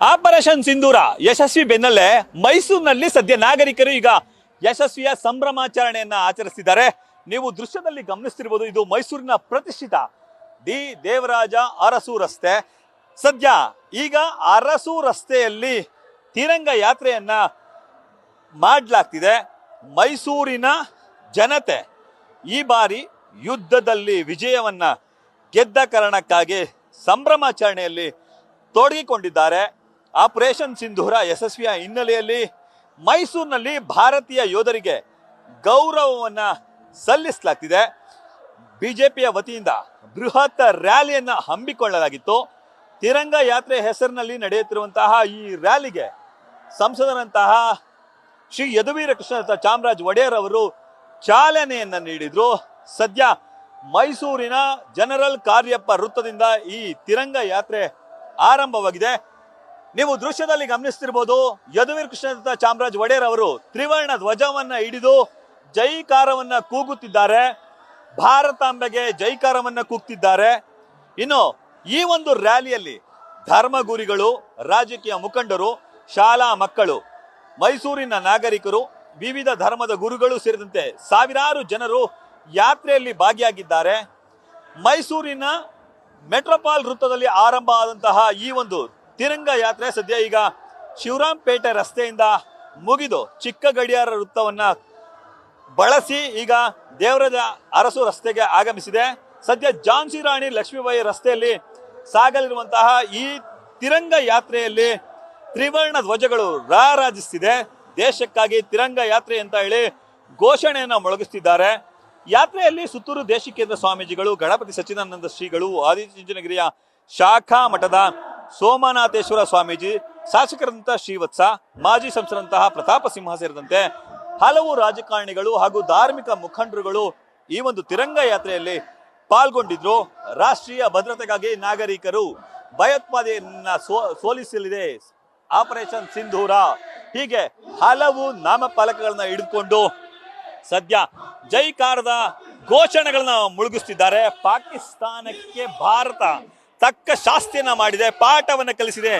Operation ಸಿಂಧೂರ ಯಶಸ್ವಿ ಬೆನ್ನಲ್ಲೇ ಮೈಸೂರಿನಲ್ಲಿ ಸದ್ಯ ನಾಗರಿಕರು ಈಗ ಯಶಸ್ವಿಯ ಸಂಭ್ರಮಾಚರಣೆಯನ್ನ ಆಚರಿಸಿದ್ದಾರೆ. ನೀವು ದೃಶ್ಯದಲ್ಲಿ ಗಮನಿಸ್ತಿರ್ಬೋದು, ಇದು ಮೈಸೂರಿನ ಪ್ರತಿಷ್ಠಿತ ಡಿ ದೇವರಾಜ ಅರಸು ರಸ್ತೆ. ಸದ್ಯ ಈಗ ಅರಸು ರಸ್ತೆಯಲ್ಲಿ ತಿರಂಗ ಯಾತ್ರೆಯನ್ನ ಮಾಡಲಾಗ್ತಿದೆ. ಮೈಸೂರಿನ ಜನತೆ ಈ ಬಾರಿ ಯುದ್ಧದಲ್ಲಿ ವಿಜಯವನ್ನ ಗೆದ್ದ ಕಾರಣಕ್ಕಾಗಿ ಸಂಭ್ರಮಾಚರಣೆಯಲ್ಲಿ ತೊಡಗಿಕೊಂಡಿದ್ದಾರೆ. ಆಪರೇಷನ್ ಸಿಂಧೂರ ಯಶಸ್ವಿಯ ಹಿನ್ನೆಲೆಯಲ್ಲಿ ಮೈಸೂರಿನಲ್ಲಿ ಭಾರತೀಯ ಯೋಧರಿಗೆ ಗೌರವವನ್ನು ಸಲ್ಲಿಸಲಾಗ್ತಿದೆ. ಪಿಯ ವತಿಯಿಂದ ಬೃಹತ್ ರ್ಯಾಲಿಯನ್ನು ಹಮ್ಮಿಕೊಳ್ಳಲಾಗಿತ್ತು. ತಿರಂಗ ಯಾತ್ರೆ ಹೆಸರಿನಲ್ಲಿ ನಡೆಯುತ್ತಿರುವಂತಹ ಈ ರ್ಯಾಲಿಗೆ ಸಂಸದರಂತಹ ಶ್ರೀ ಯದುವೀರ ಕೃಷ್ಣ ಚಾಮರಾಜ್ ಒಡೆಯರ್ ಅವರು ಚಾಲನೆಯನ್ನು ನೀಡಿದ್ರು. ಸದ್ಯ ಮೈಸೂರಿನ ಜನರಲ್ ಕಾರ್ಯಪ್ಪ ವೃತ್ತದಿಂದ ಈ ತಿರಂಗ ಯಾತ್ರೆ ಆರಂಭವಾಗಿದೆ. ನೀವು ದೃಶ್ಯದಲ್ಲಿ ಗಮನಿಸ್ತಿರ್ಬೋದು ಯದುವೀರ್ ಕೃಷ್ಣ ಚಾಮರಾಜ್ ಒಡೆಯರ್ ಅವರು ತ್ರಿವರ್ಣ ಧ್ವಜವನ್ನ ಹಿಡಿದು ಜೈಕಾರವನ್ನ ಕೂಗುತ್ತಿದ್ದಾರೆ. ಭಾರತಾಂಬೆಗೆ ಜೈಕಾರವನ್ನ ಕೂಗ್ತಿದ್ದಾರೆ. ಇನ್ನು ಈ ಒಂದು ರ್ಯಾಲಿಯಲ್ಲಿ ಧರ್ಮಗುರಿಗಳು, ರಾಜಕೀಯ ಮುಖಂಡರು, ಶಾಲಾ ಮಕ್ಕಳು, ಮೈಸೂರಿನ ನಾಗರಿಕರು, ವಿವಿಧ ಧರ್ಮದ ಗುರುಗಳು ಸೇರಿದಂತೆ ಸಾವಿರಾರು ಜನರು ಯಾತ್ರೆಯಲ್ಲಿ ಭಾಗಿಯಾಗಿದ್ದಾರೆ. ಮೈಸೂರಿನ ಮೆಟ್ರೋಪಾಲ್ ವೃತ್ತದಲ್ಲಿ ಆರಂಭ ಆದಂತಹ ಈ ಒಂದು ತಿರಂಗ ಯಾತ್ರೆ ಸದ್ಯ ಈಗ ಶಿವರಾಂಪೇಟೆ ರಸ್ತೆಯಿಂದ ಮುಗಿದು ಚಿಕ್ಕ ಗಡಿಯಾರ ವೃತ್ತವನ್ನು ಬಳಸಿ ಈಗ ದೇವರದ ಅರಸು ರಸ್ತೆಗೆ ಆಗಮಿಸಿದೆ. ಸದ್ಯ ಝಾನ್ಸಿ ರಾಣಿ ಲಕ್ಷ್ಮೀಬಾಯಿ ರಸ್ತೆಯಲ್ಲಿ ಸಾಗಲಿರುವಂತಹ ಈ ತಿರಂಗ ಯಾತ್ರೆಯಲ್ಲಿ ತ್ರಿವರ್ಣ ಧ್ವಜಗಳು ರಾರಾಜಿಸ್ತಿದೆ ದೇಶಕ್ಕಾಗಿ ತಿರಂಗ ಯಾತ್ರೆ ಅಂತ ಹೇಳಿ ಘೋಷಣೆಯನ್ನು ಮೊಳಗಿಸ್ತಿದ್ದಾರೆ ಯಾತ್ರೆಯಲ್ಲಿ ಸುತ್ತೂರು ದೇಶಿಕೇಂದ್ರ ಸ್ವಾಮೀಜಿಗಳು, ಗಣಪತಿ ಸಚ್ಚಿದಾನಂದ ಶ್ರೀಗಳು ಆದಿಚುಂಚನಗಿರಿಯ ಶಾಖಾ ಮಠದ ಸೋಮನಾಥೇಶ್ವರ ಸ್ವಾಮೀಜಿ ಶಾಸಕರಂತಹ ಶ್ರೀವತ್ಸ, ಮಾಜಿ ಸಂಸದಂತಹ ಪ್ರತಾಪ ಸಿಂಹ ಸೇರಿದಂತೆ ಹಲವು ರಾಜಕಾರಣಿಗಳು ಹಾಗೂ ಧಾರ್ಮಿಕ ಮುಖಂಡರುಗಳು ಈ ಒಂದು ತಿರಂಗ ಯಾತ್ರೆಯಲ್ಲಿ ಪಾಲ್ಗೊಂಡಿದ್ರು. ರಾಷ್ಟ್ರೀಯ ಭದ್ರತೆಗಾಗಿ ನಾಗರಿಕರು ಭಯೋತ್ಪಾದನೆಯನ್ನ ಸೋ, ಸೋಲಿಸಲಿದೆ. ಆಪರೇಷನ್ ಸಿಂಧೂರ. ಹೀಗೆ ಹಲವು ನಾಮಫಲಕಗಳನ್ನ ಹಿಡಿದುಕೊಂಡು ಸದ್ಯ ಜೈಕಾರದ ಘೋಷಣೆಗಳನ್ನ ಮುಳುಗಿಸ್ತಿದ್ದಾರೆ. ಪಾಕಿಸ್ತಾನಕ್ಕೆ ಭಾರತ ತಕ್ಕ ಶಾಸ್ತಿಯನ್ನ ಮಾಡಿದೆ, ಪಾಠವನ್ನ ಕಲಿಸಿದೆ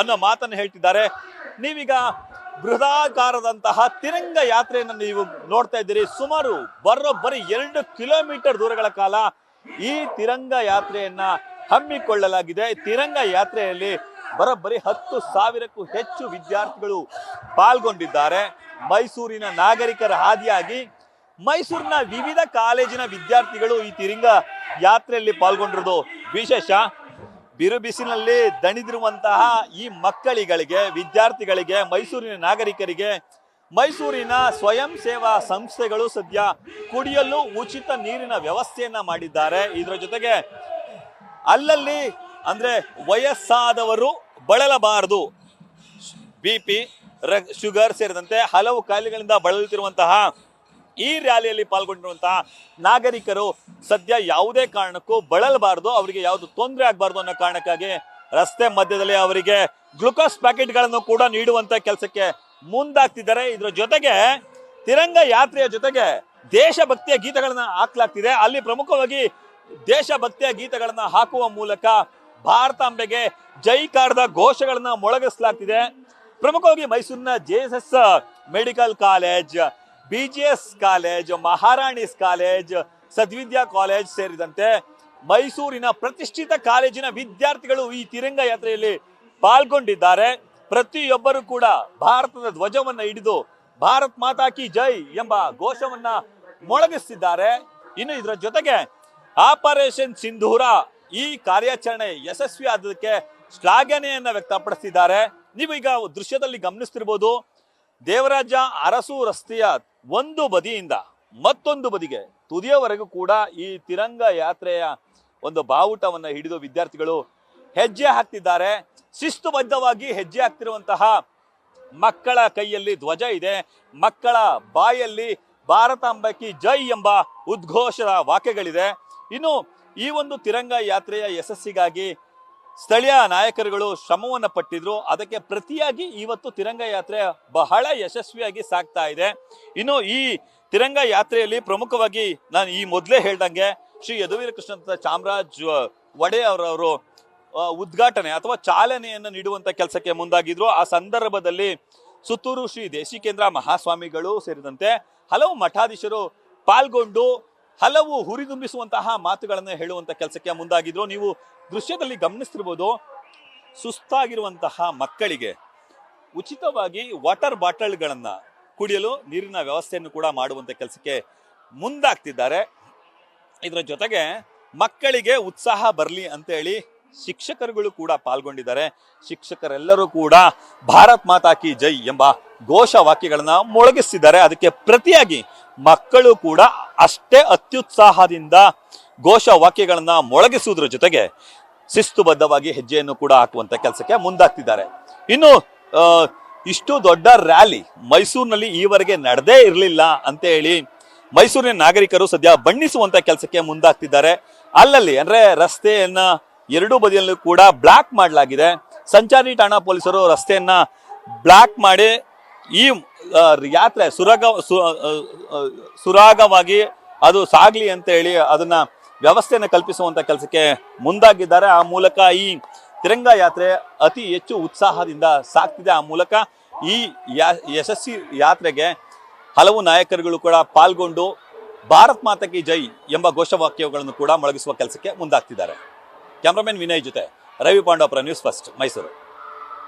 ಅನ್ನೋ ಮಾತನ್ನು ಹೇಳ್ತಿದ್ದಾರೆ. ನೀವೀಗ ಬೃಹದಾಕಾರದಂತಹ ತಿರಂಗ ಯಾತ್ರೆಯನ್ನು ನೀವು ನೋಡ್ತಾ ಇದ್ದೀರಿ. ಸುಮಾರು ಬರೋಬ್ಬರಿ ಎರಡು ಕಿಲೋಮೀಟರ್ ದೂರಗಳ ಕಾಲ ಈ ತಿರಂಗ ಯಾತ್ರೆಯನ್ನ ಹಮ್ಮಿಕೊಳ್ಳಲಾಗಿದೆ. ತಿರಂಗ ಯಾತ್ರೆಯಲ್ಲಿ ಬರೋಬ್ಬರಿ ಹತ್ತು ಸಾವಿರಕ್ಕೂ ಹೆಚ್ಚು ವಿದ್ಯಾರ್ಥಿಗಳು ಪಾಲ್ಗೊಂಡಿದ್ದಾರೆ. ಮೈಸೂರಿನ ನಾಗರಿಕರ ಹಾದಿಯಾಗಿ ಮೈಸೂರಿನ ವಿವಿಧ ಕಾಲೇಜಿನ ವಿದ್ಯಾರ್ಥಿಗಳು ಈ ತಿರಂಗ ಯಾತ್ರೆಯಲ್ಲಿ ಪಾಲ್ಗೊಂಡಿರೋದು ವಿಶೇಷ. ಬಿರು ಬಿಸಿಲಿನಲ್ಲಿ ದಣಿದಿರುವಂತಹ ಈ ಮಕ್ಕಳಿಗಳಿಗೆ, ವಿದ್ಯಾರ್ಥಿಗಳಿಗೆ, ಮೈಸೂರಿನ ನಾಗರಿಕರಿಗೆ ಮೈಸೂರಿನ ಸ್ವಯಂ ಸೇವಾ ಸಂಸ್ಥೆಗಳು ಸದ್ಯ ಕುಡಿಯಲು ಉಚಿತ ನೀರಿನ ವ್ಯವಸ್ಥೆಯನ್ನ ಮಾಡಿದ್ದಾರೆ. ಇದರ ಜೊತೆಗೆ ಅಲ್ಲಲ್ಲಿ ಅಂದ್ರೆ ವಯಸ್ಸಾದವರು ಬಳಲಬಾರದು. ಬಿ ಪಿ ಶುಗರ್ ಸೇರಿದಂತೆ ಹಲವು ಕಾಯಿಲೆಗಳಿಂದ ಬಳಲುತ್ತಿರುವಂತಹ ಈ ರ್ಯಾಲಿಯಲ್ಲಿ ಪಾಲ್ಗೊಂಡಿರುವಂತಹ ನಾಗರಿಕರು ಸದ್ಯ ಯಾವುದೇ ಕಾರಣಕ್ಕೂ ಬಳಲಬಾರದು, ಅವರಿಗೆ ಯಾವುದು ತೊಂದರೆ ಆಗಬಾರ್ದು ಅನ್ನೋ ಕಾರಣಕ್ಕಾಗಿ ರಸ್ತೆ ಮಧ್ಯದಲ್ಲಿ ಅವರಿಗೆ ಗ್ಲುಕೋಸ್ ಪ್ಯಾಕೆಟ್ಗಳನ್ನು ಕೂಡ ನೀಡುವಂತ ಕೆಲಸಕ್ಕೆ ಮುಂದಾಗ್ತಿದ್ದಾರೆ. ಇದರ ಜೊತೆಗೆ ತಿರಂಗ ಯಾತ್ರೆಯ ಜೊತೆಗೆ ದೇಶಭಕ್ತಿಯ ಗೀತೆಗಳನ್ನ ಹಾಕ್ಲಾಗ್ತಿದೆ. ಅಲ್ಲಿ ಪ್ರಮುಖವಾಗಿ ದೇಶಭಕ್ತಿಯ ಗೀತೆಗಳನ್ನ ಹಾಕುವ ಮೂಲಕ ಭಾರತಾಂಬೆಗೆ ಜೈಕಾರದ ಘೋಷಗಳನ್ನ ಮೊಳಗಿಸಲಾಗ್ತಿದೆ. ಪ್ರಮುಖವಾಗಿ ಮೈಸೂರಿನ J S S medical college B G S college, Maharani's college, Sadvidya college ಸೇರಿದಂತೆ ಮೈಸೂರಿನ ಪ್ರತಿಷ್ಠಿತ ಕಾಲೇಜಿನ ವಿದ್ಯಾರ್ಥಿಗಳು ಈ ತಿರಂಗ ಯಾತ್ರೆಯಲ್ಲಿ ಪಾಲ್ಗೊಂಡಿದ್ದಾರೆ. ಪ್ರತಿಯೊಬ್ಬರು ಕೂಡ ಭಾರತದ ಧ್ವಜವನ್ನ ಹಿಡಿದು ಭಾರತ್ ಮಾತಾ ಕಿ ಜೈ ಎಂಬ ಘೋಷವನ್ನ ಮೊಳಗಿಸಿದ್ದಾರೆ. ಇನ್ನು ಇದರ ಜೊತೆಗೆ ಆಪರೇಷನ್ ಸಿಂಧೂರ ಈ ಕಾರ್ಯಾಚರಣೆ ಯಶಸ್ವಿ ಆದಕ್ಕೆ ಶ್ಲಾಘನೆಯನ್ನ ವ್ಯಕ್ತಪಡಿಸಿದ್ದಾರೆ. ನೀವು ಈಗ ದೃಶ್ಯದಲ್ಲಿ ಗಮನಿಸ್ತಿರ್ಬೋದು. ದೇವರಾಜ ಅರಸು ರಸ್ತೆಯ ಒಂದು ಬದಿಯಿಂದ ಮತ್ತೊಂದು ಬದಿಗೆ ತುದಿಯವರೆಗೂ ಕೂಡ ಈ ತಿರಂಗ ಯಾತ್ರೆಯ ಒಂದು ಬಾವುಟವನ್ನು ಹಿಡಿದು ವಿದ್ಯಾರ್ಥಿಗಳು ಹೆಜ್ಜೆ ಹಾಕ್ತಿದ್ದಾರೆ. ಶಿಸ್ತುಬದ್ಧವಾಗಿ ಹೆಜ್ಜೆ ಹಾಕ್ತಿರುವಂತಹ ಮಕ್ಕಳ ಕೈಯಲ್ಲಿ ಧ್ವಜ ಇದೆ. ಮಕ್ಕಳ ಬಾಯಲ್ಲಿ ಭಾರತಾಂಬಕಿ ಜೈ ಎಂಬ ಉದ್ಘೋಷದ ವಾಕ್ಯಗಳಿದೆ. ಇನ್ನು ಈ ಒಂದು ತಿರಂಗ ಯಾತ್ರೆಯ ಯಶಸ್ಸಿಗಾಗಿ ಸ್ಥಳೀಯ ನಾಯಕರುಗಳು ಶ್ರಮವನ್ನು ಪಟ್ಟಿದ್ರು. ಅದಕ್ಕೆ ಪ್ರತಿಯಾಗಿ ಇವತ್ತು ತಿರಂಗ ಯಾತ್ರೆ ಬಹಳ ಯಶಸ್ವಿಯಾಗಿ ಸಾಗ್ತಾ ಇದೆ. ಇನ್ನು ಈ ತಿರಂಗ ಯಾತ್ರೆಯಲ್ಲಿ ಪ್ರಮುಖವಾಗಿ ನಾನು ಈ ಮೊದಲೇ ಹೇಳ್ದಂಗೆ ಶ್ರೀ ಯದುವೀರ ಕೃಷ್ಣ ಚಾಮರಾಜ್ ಒಡೆಯವರವರು ಉದ್ಘಾಟನೆ ಅಥವಾ ಚಾಲನೆಯನ್ನು ನೀಡುವಂತ ಕೆಲಸಕ್ಕೆ ಮುಂದಾಗಿದ್ರು. ಆ ಸಂದರ್ಭದಲ್ಲಿ ಸುತ್ತೂರು ಶ್ರೀ ದೇಶಿಕೇಂದ್ರ ಮಹಾಸ್ವಾಮಿಗಳು ಸೇರಿದಂತೆ ಹಲವು ಮಠಾಧೀಶರು ಪಾಲ್ಗೊಂಡು ಹಲವು ಹುರಿದುಂಬಿಸುವಂತಹ ಮಾತುಗಳನ್ನು ಹೇಳುವಂತ ಕೆಲಸಕ್ಕೆ ಮುಂದಾಗಿದ್ರು. ನೀವು ದೃಶ್ಯದಲ್ಲಿ ಗಮನಿಸ್ತಿರ್ಬೋದು, ಸುಸ್ತಾಗಿರುವಂತಹ ಮಕ್ಕಳಿಗೆ ಉಚಿತವಾಗಿ ವಾಟರ್ ಬಾಟಲ್ಗಳನ್ನ ಕುಡಿಯಲು ನೀರಿನ ವ್ಯವಸ್ಥೆಯನ್ನು ಕೂಡ ಮಾಡುವಂತ ಕೆಲಸಕ್ಕೆ ಮುಂದಾಗ್ತಿದ್ದಾರೆ. ಇದರ ಜೊತೆಗೆ ಮಕ್ಕಳಿಗೆ ಉತ್ಸಾಹ ಬರಲಿ ಅಂತೇಳಿ ಶಿಕ್ಷಕರುಗಳು ಕೂಡ ಪಾಲ್ಗೊಂಡಿದ್ದಾರೆ. ಶಿಕ್ಷಕರೆಲ್ಲರೂ ಕೂಡ ಭಾರತ್ ಮಾತಾ ಕಿ ಜೈ ಎಂಬ ಘೋಷ ವಾಕ್ಯಗಳನ್ನ ಮೊಳಗಿಸ್ತಿದ್ದಾರೆ. ಅದಕ್ಕೆ ಪ್ರತಿಯಾಗಿ ಮಕ್ಕಳು ಕೂಡ ಅಷ್ಟೇ ಅತ್ಯುತ್ಸಾಹದಿಂದ ಘೋಷ ವಾಕ್ಯಗಳನ್ನ ಮೊಳಗಿಸುವುದರ ಜೊತೆಗೆ ಶಿಸ್ತುಬದ್ಧವಾಗಿ ಹೆಜ್ಜೆಯನ್ನು ಕೂಡ ಹಾಕುವಂತ ಕೆಲಸಕ್ಕೆ ಮುಂದಾಗ್ತಿದ್ದಾರೆ. ಇನ್ನು ಇಷ್ಟು ದೊಡ್ಡ ರ್ಯಾಲಿ ಮೈಸೂರಿನಲ್ಲಿ ಈವರೆಗೆ ನಡೆದೇ ಇರಲಿಲ್ಲ ಅಂತ ಹೇಳಿ ಮೈಸೂರಿನ ನಾಗರಿಕರು ಸದ್ಯ ಬಣ್ಣಿಸುವಂತ ಕೆಲಸಕ್ಕೆ ಮುಂದಾಗ್ತಿದ್ದಾರೆ. ಅಲ್ಲಲ್ಲಿ ಅಂದ್ರೆ ರಸ್ತೆಯನ್ನ ಎರಡೂ ಬದಿಯಲ್ಲೂ ಕೂಡ ಬ್ಲಾಕ್ ಮಾಡಲಾಗಿದೆ. ಸಂಚಾರಿ ಠಾಣಾ ಪೊಲೀಸರು ರಸ್ತೆಯನ್ನ ಬ್ಲಾಕ್ ಮಾಡಿ ಈ ಯಾತ್ರೆ ಸುರಗ ಸುರಾಗವಾಗಿ ಅದು ಸಾಗ್ಲಿ ಅಂತ ಹೇಳಿ ಅದನ್ನ ವ್ಯವಸ್ಥೆಯನ್ನು ಕಲ್ಪಿಸುವಂತ ಕೆಲಸಕ್ಕೆ ಮುಂದಾಗಿದ್ದಾರೆ. ಆ ಮೂಲಕ ಈ ತಿರಂಗ ಯಾತ್ರೆ ಅತಿ ಹೆಚ್ಚು ಉತ್ಸಾಹದಿಂದ ಸಾಗ್ತಿದೆ. ಆ ಮೂಲಕ ಈ ಯಶಸ್ವಿ ಯಾತ್ರೆಗೆ ಹಲವು ನಾಯಕರುಗಳು ಕೂಡ ಪಾಲ್ಗೊಂಡು ಭಾರತ್ ಮಾತಾಕಿ ಜೈ ಎಂಬ ಘೋಷವಾಕ್ಯಗಳನ್ನು ಕೂಡ ಮೊಳಗಿಸುವ ಕೆಲಸಕ್ಕೆ ಮುಂದಾಗ್ತಿದ್ದಾರೆ. ಕ್ಯಾಮ್ರಾಮನ್ ವಿನಯ್ ಜೊತೆ ರವಿ ಪಾಂಡವಪುರ ನ್ಯೂಸ್ ಫಸ್ಟ್ ಮೈಸೂರು.